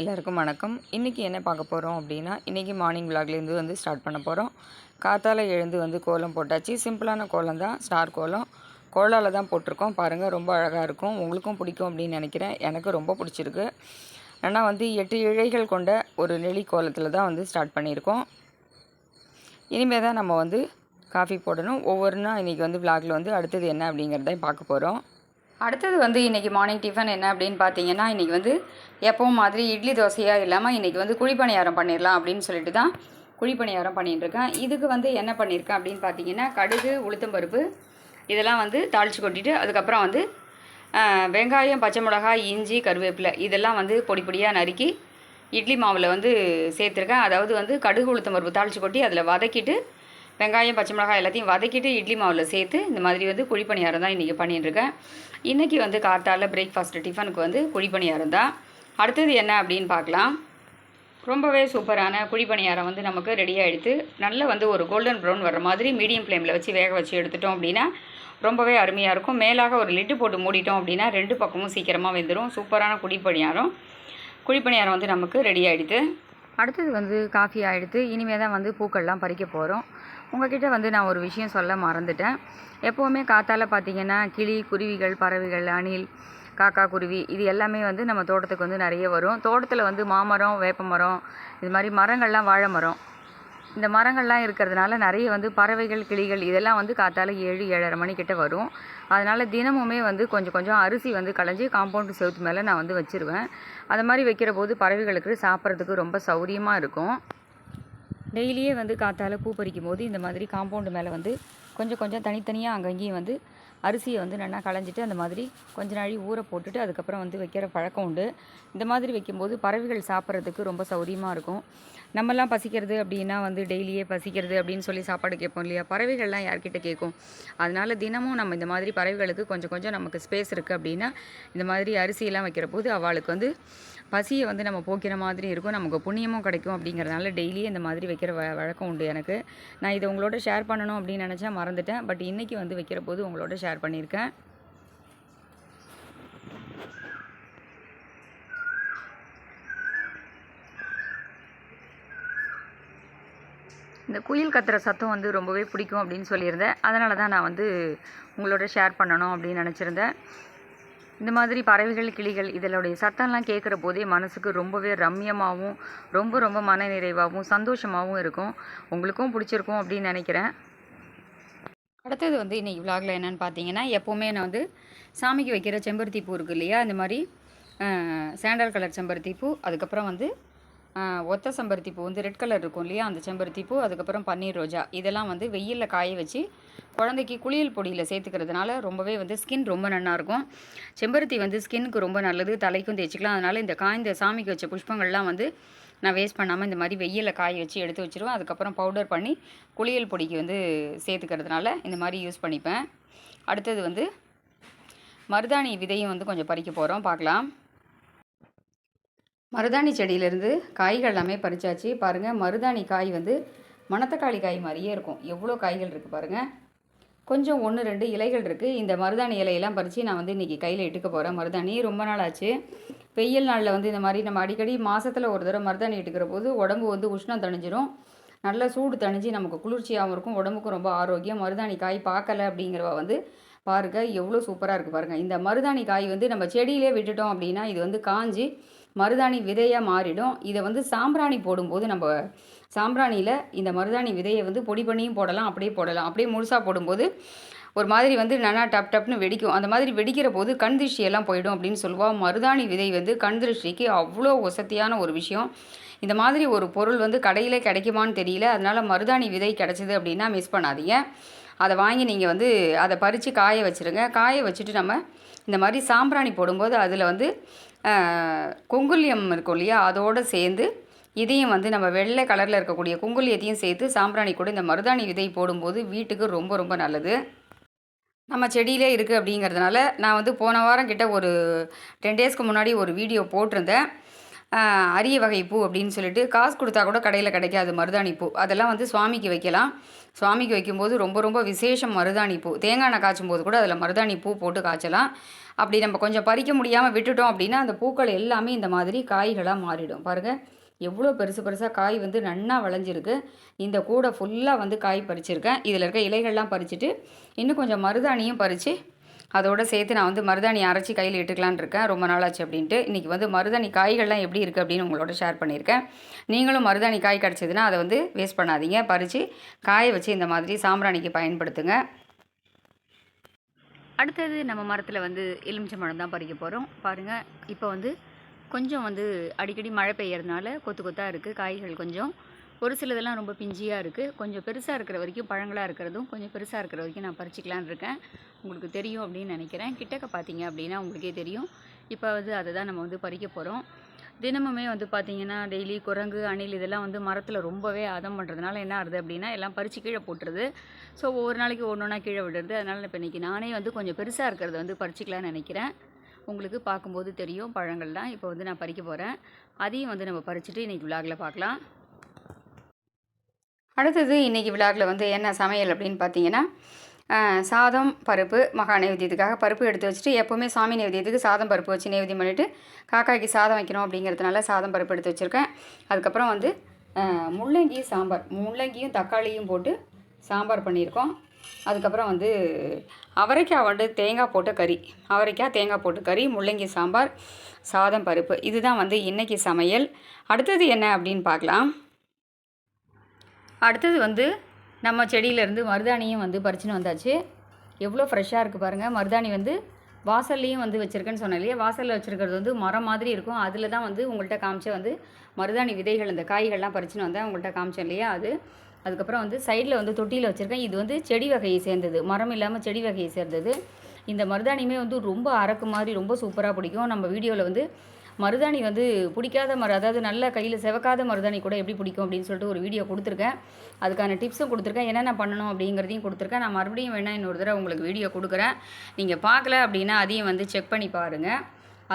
எல்லாருக்கும் வணக்கம். இன்றைக்கி என்ன பார்க்க போகிறோம் அப்படின்னா இன்றைக்கி மார்னிங் விலாக்லேருந்து வந்து ஸ்டார்ட் பண்ண போகிறோம் காத்தால் எழுந்து வந்து கோலம் போட்டாச்சு. சிம்பிளான கோலம் தான் ஸ்டார் கோலம். கோலால் தான் போட்டிருக்கோம். பாருங்கள் ரொம்ப அழகாக இருக்கும். உங்களுக்கும் பிடிக்கும் அப்படின்னு நினைக்கிறேன். எனக்கு ரொம்ப பிடிச்சிருக்கு. ஆனால் வந்து எட்டு இழைகள் கொண்ட ஒரு நெளி கோலத்தில் தான் வந்து ஸ்டார்ட் பண்ணியிருக்கோம். இனிமேல் தான் நம்ம வந்து காஃபி போடணும். ஒவ்வொரு நாள் இன்றைக்கி வந்து விளாகில் வந்து அடுத்தது என்ன அப்படிங்கிறத பார்க்க போகிறோம் அடுத்தது வந்து இன்றைக்கி மார்னிங் டிஃபன் என்ன அப்படின்னு பார்த்தீங்கன்னா இன்றைக்கி வந்து எப்பவும் மாதிரி இட்லி தோசையாக இல்லாமல் இன்றைக்கி வந்து குழிப்பணியாரம் பண்ணிடலாம் அப்படின்னு சொல்லிட்டு தான் குழிப்பணியாரம் பண்ணிட்டுருக்கேன் இதுக்கு வந்து என்ன பண்ணியிருக்கேன் அப்படின்னு பார்த்தீங்கன்னா கடுகு உளுத்தம்பருப்பு இதெல்லாம் வந்து தாளித்து கொட்டிட்டு அதுக்கப்புறம் வந்து வெங்காயம் பச்சை மிளகாய் இஞ்சி கருவேப்பிலை இதெல்லாம் வந்து பொடி பொடியாக நறுக்கி இட்லி மாவில் வந்து சேர்த்துருக்கேன். அதாவது வந்து கடுகு உளுத்தம்பருப்பு தாளித்து கொட்டி அதில் வதக்கிட்டு வெங்காயம் பச்சை மிளகாய் எல்லாத்தையும் வதக்கிட்டு இட்லி மாவில் சேர்த்து இந்த மாதிரி வந்து குழிப்பணியாரம் தான் இன்றைக்கி பண்ணிட்டுருக்கேன். இன்றைக்கி வந்து கார்த்தால பிரேக்ஃபாஸ்ட் டிஃபனுக்கு வந்து குழிப்பணியாரம் தான். அடுத்தது என்ன அப்படின்னு பார்க்கலாம். ரொம்பவே சூப்பரான குழிப்பணியாரம் வந்து நமக்கு ரெடியாக எடுத்து நல்ல வந்து ஒரு கோல்டன் ப்ரௌன் வர மாதிரி மீடியம் ஃப்ளேமில் வச்சு வேக வச்சு எடுத்துட்டோம் அப்படின்னா ரொம்பவே அருமையாக இருக்கும். மேலாக ஒரு லிட்டு போட்டு மூடிட்டோம் அப்படின்னா ரெண்டு பக்கமும் சீக்கிரமாக வெந்துடும் சூப்பரான குழிப்பணியாரம். குழிப்பணியாரம் வந்து நமக்கு ரெடி ஆகிடுது அடுத்தது வந்து காஃபி ஆகிடுத்து இனிமேல் தான் வந்து பூக்கள்லாம் பறிக்க போகிறோம் உங்ககிட்ட வந்து நான் ஒரு விஷயம் சொல்ல மறந்துட்டேன். எப்போவுமே காத்தால் பார்த்தீங்கன்னா கிளி குருவிகள் பறவைகள் அணில் காக்கா குருவி இது எல்லாமே வந்து நம்ம தோட்டத்துக்கு வந்து நிறைய வரும். தோட்டத்தில் வந்து மாமரம் வேப்ப மரம் இது மாதிரி மரங்கள்லாம் வாழை மரம் இந்த மரங்கள்லாம் இருக்கிறதுனால நிறைய வந்து பறவைகள் கிளிகள் இதெல்லாம் வந்து காத்தால ஏழு ஏழரை மணிக்கிட்ட வரும். அதனால் தினமுமே வந்து கொஞ்சம் கொஞ்சம் அரிசி வந்து களைஞ்சி காம்பவுண்டு செவுத்து மேலே நான் வந்து வச்சுருவேன். அது மாதிரி வைக்கிற போது பறவைகளுக்கு சாப்பிட்றதுக்கு ரொம்ப சௌரியமாக இருக்கும். டெய்லியே வந்து காத்தால பூ பறிக்கும் போது இந்த மாதிரி காம்பவுண்டு மேலே வந்து கொஞ்சம் கொஞ்சம் தனித்தனியாக அங்கங்கேயும் வந்து அரிசியை வந்து நல்லா களைஞ்சிட்டு அந்த மாதிரி கொஞ்ச நாழி ஊற போட்டுட்டு அதுக்கப்புறம் வந்து வைக்கிற பழக்கம் உண்டு. இந்த மாதிரி வைக்கும்போது பறவைகள் சாப்பிட்றதுக்கு ரொம்ப சௌரியமாக இருக்கும். நம்மலாம் பசிக்கிறது அப்படின்னா வந்து டெய்லியே பசிக்கிறது அப்படின்னு சொல்லி சாப்பாடு கேட்போம் இல்லையா? பறவைகள்லாம் யார்கிட்ட கேட்கும்? அதனால தினமும் நம்ம இந்த மாதிரி பறவைகளுக்கு கொஞ்சம் கொஞ்சம் நமக்கு ஸ்பேஸ் இருக்குது அப்படின்னா இந்த மாதிரி அரிசியெல்லாம் வைக்கிற போது அவளுக்கு வந்து பசியை வந்து நம்ம போக்கிற மாதிரி இருக்கும் நமக்கு புண்ணியமும் கிடைக்கும் அப்படிங்கிறதுனால டெய்லியும் இந்த மாதிரி வைக்கிற வ வழக்கம் உண்டு எனக்கு. நான் இதை உங்களோட ஷேர் பண்ணணும் அப்படின்னு நினச்சா மறந்துட்டேன். பட் இன்றைக்கி வந்து வைக்கிற போது உங்களோட ஷேர் பண்ணியிருக்கேன். இந்த குயில் கத்துற சத்தம் வந்து ரொம்பவே பிடிக்கும் அப்படின்னு சொல்லியிருந்தேன். அதனால தான் நான் வந்து உங்களோட ஷேர் பண்ணணும் அப்படின்னு நினச்சிருந்தேன். இந்த மாதிரி பறவைகள் கிளிகள் இதனுடைய சத்தம்லாம் கேட்குற போதே மனசுக்கு ரொம்பவே ரம்யமாகவும் ரொம்ப ரொம்ப மன நிறைவாகவும் சந்தோஷமாகவும் இருக்கும். உங்களுக்கும் பிடிச்சிருக்கும் அப்படின்னு நினைக்கிறேன். அடுத்தது வந்து இன்னைக்கு விலாகில் என்னென்னு பார்த்தீங்கன்னா எப்போவுமே நான் வந்து சாமிக்கு வைக்கிற செம்பருத்தி பூ இருக்கு இல்லையா? இந்த மாதிரி சாண்டல் கலர் செம்பருத்தி பூ அதுக்கப்புறம் வந்து ஒத்த செம்பருத்தி பூ வந்து ரெட் கலர் இருக்கும் இல்லையா? அந்த செம்பருத்தி பூ அதுக்கப்புறம் பன்னீர் ரோஜா. இதெல்லாம் வந்து வெயிலில் காய வச்சு குழந்தைக்கு குளியல் பொடியில் சேர்த்துக்கிறதுனால ரொம்பவே வந்து ஸ்கின் ரொம்ப நல்லா இருக்கும். செம்பருத்தி வந்து ஸ்கின்னுக்கு ரொம்ப நல்லது தலைக்கும் தேய்ச்சிக்கலாம். அதனால் இந்த காய்ந்த சாமிக்கு வச்ச புஷ்பங்கள்லாம் வந்து நான் வேஸ்ட் பண்ணாமல் இந்த மாதிரி வெயிலில் காய வச்சு எடுத்து வச்சுருவேன். அதுக்கப்புறம் பவுடர் பண்ணி குளியல் பொடிக்கு வந்து சேர்த்துக்கிறதுனால இந்த மாதிரி யூஸ் பண்ணிப்பேன். அடுத்தது வந்து மருதாணி விதையும் வந்து கொஞ்சம் பறிக்க போகிறோம் பார்க்கலாம். மருதாணி செடியிலேருந்து காய்கள் எல்லாமே பறிச்சாச்சு. பாருங்கள் மருதாணி காய் வந்து மணத்தக்காளி காய் மாதிரியே இருக்கும். எவ்வளோ காய்கள் இருக்குது பாருங்கள் கொஞ்சம் ஒன்று ரெண்டு இலைகள் இருக்குது இந்த மருதாணி இலையெல்லாம் பறித்து நான் வந்து இன்றைக்கி கையில் இட்டுக்க போகிறேன் மருதாணி ரொம்ப நாள் ஆச்சு. வெயில் நாளில் வந்து இந்த மாதிரி நம்ம அடிக்கடி மாதத்தில் ஒரு தடவை மருதாணி இட்டுக்கிற போது உடம்பு வந்து உஷ்ணம் தணிஞ்சிரும். நல்ல சூடு தணிஞ்சு நமக்கு குளிர்ச்சியாகவும் இருக்கும். உடம்புக்கும் ரொம்ப ஆரோக்கியம். மருதாணி காய் பார்க்கல அப்படிங்கிறவ வந்து பாருங்க எவ்வளோ சூப்பராக இருக்குது பாருங்கள் இந்த மருதாணி காய் வந்து நம்ம செடியிலே விட்டுட்டோம் அப்படின்னா இது வந்து காஞ்சி மருதாணி விதையாக மாறிடும். இதை வந்து சாம்பிராணி போடும்போது நம்ம சாம்பிராணியில் இந்த மருதாணி விதையை வந்து பொடி பண்ணியும் போடலாம் அப்படியே போடலாம். அப்படியே முழுசாக போடும்போது ஒரு மாதிரி வந்து நல்லா டப் டப்னு வெடிக்கும். அந்த மாதிரி வெடிக்கிற போது கண் திருஷ்டியெல்லாம் போயிடும் அப்படின்னு சொல்லுவாள் மருதாணி விதை வந்து கண் திருஷ்டிக்கு அவ்வளோ வசதியான ஒரு விஷயம். இந்த மாதிரி ஒரு பொருள் வந்து கடையில் கிடைக்குமான்னு தெரியல. அதனால் மருதாணி விதை கிடச்சிது அப்படின்னா மிஸ் பண்ணாதீங்க. அதை வாங்கி நீங்கள் வந்து அதை பறித்து காய வச்சுருங்க. காய வச்சுட்டு நம்ம இந்த மாதிரி சாம்பிராணி போடும்போது அதில் வந்து குங்குலியம் இருக்கும் இல்லையா? அதோடு சேர்ந்து இதையும் வந்து நம்ம வெள்ளை கலரில் இருக்கக்கூடிய குங்குலியத்தையும் சேர்த்து சாம்பிராணி கூட இந்த மருதாணி விதை போடும்போது வீட்டுக்கு ரொம்ப ரொம்ப நல்லது. நம்ம செடியிலே இருக்குது அப்படிங்கிறதுனால நான் வந்து போன வாரம் கிட்ட ஒரு டென் டேஸ்க்கு முன்னாடி ஒரு வீடியோ போட்டிருந்தேன். அரிய வகை பூ அப்படின்னு சொல்லிட்டு காசு கொடுத்தா கூட கடையில் கிடைக்காது மருதாணி பூ. அதெல்லாம் வந்து சுவாமிக்கு வைக்கலாம். சுவாமிக்கு வைக்கும்போது ரொம்ப ரொம்ப விசேஷம் மருதாணி பூ. தேங்காய் எண்ணெய் காய்ச்சும் போது கூட அதில் மருதாணி பூ போட்டு காய்ச்சலாம். அப்படி நம்ம கொஞ்சம் பறிக்க முடியாமல் விட்டுட்டோம் அப்படின்னா அந்த பூக்கள் எல்லாமே இந்த மாதிரி காய்களாக மாறிடும். பாருங்கள் எவ்வளோ பெருசு பெருசாக காய் வந்து நன்னா விளைஞ்சிருக்கு. இந்த கூடை ஃபுல்லாக வந்து காய் பறிச்சிருக்கேன். இதில் இருக்க இலைகள்லாம் பறிச்சுட்டு இன்னும் கொஞ்சம் மருதாணியும் பறித்து அதோட சேர்த்து நான் வந்து மருதாணி அரைச்சி கையில் இட்டுக்கலான்னு இருக்கேன். ரொம்ப நாளாச்சு அப்படின்ட்டு. இன்றைக்கி வந்து மருதாணி காய்கள்லாம் எப்படி இருக்குது அப்படின்னு உங்களோட ஷேர் பண்ணியிருக்கேன். நீங்களும் மருதாணி காய் கிடச்சிதுன்னா அதை வந்து வேஸ்ட் பண்ணாதீங்க. பறித்து காய வச்சு இந்த மாதிரி சாம்பிராணிக்கு பயன்படுத்துங்க. அடுத்தது நம்ம மரத்தில் வந்து எலுமிச்சம்பழம் தான் பறிக்க போகிறோம் பாருங்கள் இப்போ வந்து கொஞ்சம் வந்து அடிக்கடி மழை பெய்யறதுனால கொத்து கொத்தாக இருக்குது காய்கள் கொஞ்சம் ஒரு சிலதெல்லாம் ரொம்ப பிஞ்சியாக இருக்குது கொஞ்சம் பெருசாக இருக்கிற வரைக்கும் பழங்களாக இருக்கிறதும் கொஞ்சம் பெருசாக இருக்கிற வரைக்கும் நான் பறிச்சிக்கலான்னு இருக்கேன். உங்களுக்கு தெரியும் அப்படின்னு நினைக்கிறேன். கிட்டக்க பார்த்தீங்க அப்படின்னா உங்களுக்கே தெரியும். இப்போ வந்து அதை தான் நம்ம வந்து பறிக்க போகிறோம் தினமுமே வந்து பார்த்தீங்கன்னா டெய்லி குரங்கு அணில் இதெல்லாம் வந்து மரத்தில் ரொம்பவே அதம் பண்ணுறதுனால என்ன ஆகுது அப்படின்னா எல்லாம் பறித்து கீழே போட்டுருது. ஸோ ஒவ்வொரு நாளைக்கு ஒன்று ஒன்றா கீழே விடுறது. அதனால் இப்போ இன்றைக்கி நானே வந்து கொஞ்சம் பெருசாக இருக்கிறத வந்து பறிச்சிக்கலான்னு நினைக்கிறேன். உங்களுக்கு பார்க்கும்போது தெரியும் பழங்கள்லாம். இப்போ வந்து நான் பறிக்க போகிறேன் அதையும் வந்து நம்ம பறிச்சுட்டு இன்றைக்கி விழாவில் பார்க்கலாம். அடுத்தது இன்றைக்கி விழாவில் வந்து என்ன சமையல் அப்படின்னு பார்த்தீங்கன்னா சாதம் பருப்பு மகா நைவேத்தியத்துக்காக பருப்பு எடுத்து வச்சுட்டு எப்போவுமே சாமி நைவேத்தியத்துக்கு சாதம் பருப்பு வச்சு நைவேத்தியம் பண்ணிவிட்டு காக்காய்க்கு சாதம் வைக்கணும் அப்படிங்கிறதுனால சாதம் பருப்பு எடுத்து வச்சுருக்கேன். அதுக்கப்புறம் வந்து முள்ளங்கி சாம்பார். முள்ளங்கியும் தக்காளியும் போட்டு சாம்பார் பண்ணியிருக்கோம். அதுக்கப்புறம் வந்து அவரைக்காய் வந்து தேங்காய் போட்ட கறி. அவரைக்காய் தேங்காய் போட்டு கறி முள்ளங்கி சாம்பார் சாதம் பருப்பு. இதுதான் வந்து இன்றைக்கி சமையல். அடுத்தது என்ன அப்படின்னு பார்க்கலாம் அடுத்தது வந்து நம்ம செடியிலேருந்து மருதாணியும் வந்து பறிச்சுன்னு வந்தாச்சு. எவ்வளோ ஃப்ரெஷ்ஷாக இருக்குது பாருங்கள் மருதாணி வந்து வாசல்லையும் வந்து வச்சுருக்கேன்னு சொன்னேன் இல்லையா? வாசலில் வச்சுருக்கிறது வந்து மரம் மாதிரி இருக்கும். அதில் தான் வந்து உங்கள்கிட்ட காமிச்ச வந்து மருதாணி விதைகள் இந்த காய்கள்லாம் பறிச்சுன்னு வந்தேன். உங்கள்கிட்ட காமிச்சேன் இல்லையா அது? அதுக்கப்புறம் வந்து சைடில் வந்து தொட்டியில் வச்சுருக்கேன். இது வந்து செடி வகையை சேர்ந்தது. மரம் இல்லாமல் செடி வகையை சேர்ந்தது. இந்த மருதாணியுமே வந்து ரொம்ப அரக்கு மாதிரி ரொம்ப சூப்பராக பிடிக்கும். நம்ம வீடியோவில் வந்து மருதாணி வந்து பிடிக்காத மரு அதாவது நல்ல கையில் செவக்காத மருதாணி கூட எப்படி பிடிக்கும் அப்படின்னு சொல்லிட்டு ஒரு வீடியோ கொடுத்துருக்கேன். அதுக்கான டிப்ஸும் கொடுத்துருக்கேன். என்னென்ன பண்ணணும் அப்படிங்கிறதையும் கொடுத்துருக்கேன். நான் மறுபடியும் வேணால் இன்னொரு தடவை உங்களுக்கு வீடியோ கொடுக்குறேன். நீங்கள் பார்க்கல அப்படின்னா அதையும் வந்து செக் பண்ணி பாருங்கள்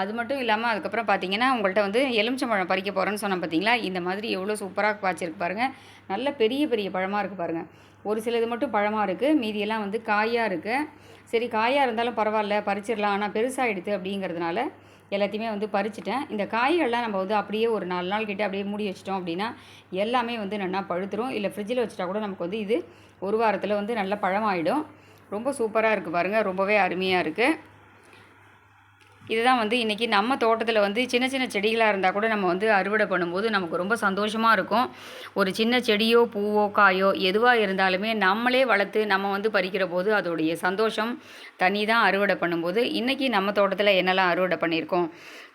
அது மட்டும் இல்லாமல் அதுக்கப்புறம் பார்த்தீங்கன்னா உங்கள்கிட்ட வந்து எலுமிச்சம்பழம் பறிக்க போகிறேன்னு சொன்னேன் பார்த்தீங்களா இந்த மாதிரி எவ்வளோ சூப்பராக காய்ச்சிருக்கு பாருங்கள் நல்ல பெரிய பெரிய பழமாக இருக்குது பாருங்கள் ஒரு சிலது மட்டும் பழமாக இருக்குது மீதியெல்லாம் வந்து காயாக இருக்குது சரி காயாக இருந்தாலும் பரவாயில்ல பறிச்சிடலாம். ஆனால் பெருசாகிடுது அப்படிங்கிறதுனால எல்லாத்தையுமே வந்து பறிச்சிட்டேன். இந்த காய்கள்லாம் நம்ம வந்து அப்படியே ஒரு நாலு நாள் கிட்டே அப்படியே மூடி வச்சிட்டோம் அப்படின்னா எல்லாமே வந்து நல்லா பழுத்துரும். இல்லை ஃப்ரிட்ஜில் வச்சுட்டா கூட நமக்கு வந்து இது ஒரு வாரத்தில் வந்து நல்ல பழமாயிடும். ரொம்ப சூப்பராக இருக்குது பாருங்கள் ரொம்பவே அருமையாக இருக்குது இதுதான் வந்து இன்றைக்கி நம்ம தோட்டத்தில் வந்து சின்ன சின்ன செடிகளாக இருந்தால் கூட நம்ம வந்து அறுவடை பண்ணும்போது நமக்கு ரொம்ப சந்தோஷமாக இருக்கும். ஒரு சின்ன செடியோ பூவோ காயோ எதுவாக இருந்தாலுமே நம்மளே வளர்த்து நம்ம வந்து பறிக்கிற போது அதோடைய சந்தோஷம் தனி தான் அறுவடை பண்ணும்போது இன்றைக்கி நம்ம தோட்டத்தில் என்னெல்லாம் அறுவடை பண்ணியிருக்கோம்?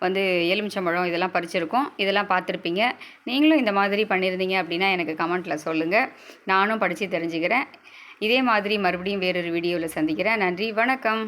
வந்து எலுமிச்சம்பழம் இதெல்லாம் பறிச்சிருக்கோம். இதெல்லாம் பார்த்துருப்பீங்க. நீங்களும் இந்த மாதிரி பண்ணியிருந்தீங்க அப்படின்னா எனக்கு கமெண்ட்டில் சொல்லுங்கள் நானும் படித்து தெரிஞ்சுக்கிறேன். இதே மாதிரி மறுபடியும் வேறொரு வீடியோவில் சந்திக்கிறேன். நன்றி. வணக்கம்.